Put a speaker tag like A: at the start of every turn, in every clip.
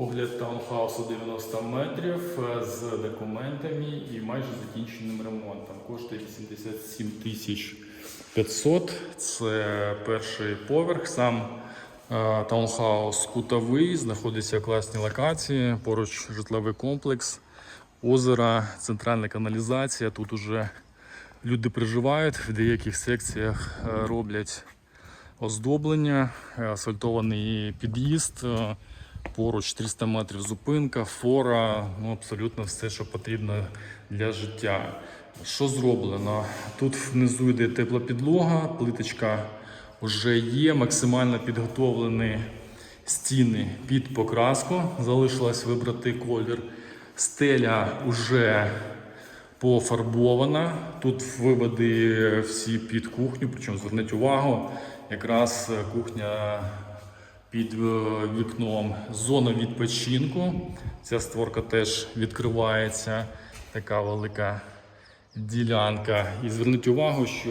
A: Огляд таунхаусу 90 метрів е, з документами і майже закінченим ремонтом. Коштує 87 тисяч 500. Це перший поверх. Сам е, таунхаус кутовий, знаходиться в класній локації. Поруч житловий комплекс, озеро, центральна каналізація. Тут уже люди проживають, в деяких секціях е, роблять оздоблення, асфальтований під'їзд. Поруч 300 метрів зупинка, фора, ну абсолютно все, що потрібно для життя. Що зроблено? Тут внизу йде тепла підлога, плиточка вже є, максимально підготовлені стіни під покраску. Залишилось вибрати колір. Стеля вже пофарбована. Тут виводи всі під кухню, причому зверніть увагу, якраз кухня під е, вікном зона відпочинку. Ця створка теж відкривається, така велика ділянка. І зверніть увагу, що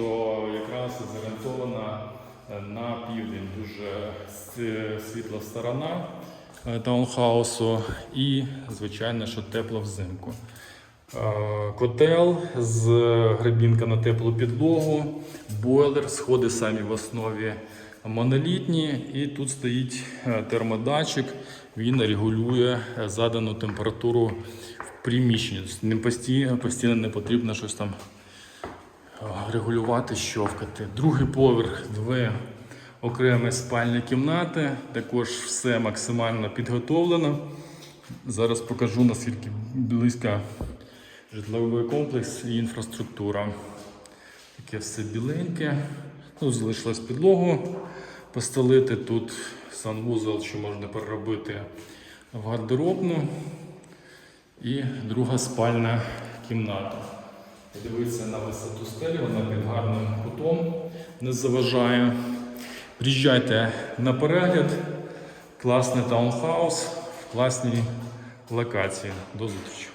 A: якраз зорієнтована е, на південь дуже світла сторона е, таунхаусу і, звичайно, що тепло взимку. Котел з гребінка на теплу підлогу, бойлер, сходи самі в основі монолітні, і тут стоїть е, термодатчик. Він регулює е, задану температуру в приміщенні. Тобто не постійно, постійно не потрібно щось там е, регулювати, щовкати. Другий поверх, дві окремі спальні кімнати. Також все максимально підготовлено. Зараз покажу наскільки близько житловий комплекс і інфраструктура. Таке все біленьке. Ну, залишилось підлогу постелити. Тут санвузол, що можна переробити в гардеробну. І друга спальна кімната. Подивитися на висоту стелі, вона під гарним кутом не заважає. Приїжджайте на перегляд. Класний таунхаус в класній локації. До зустрічі.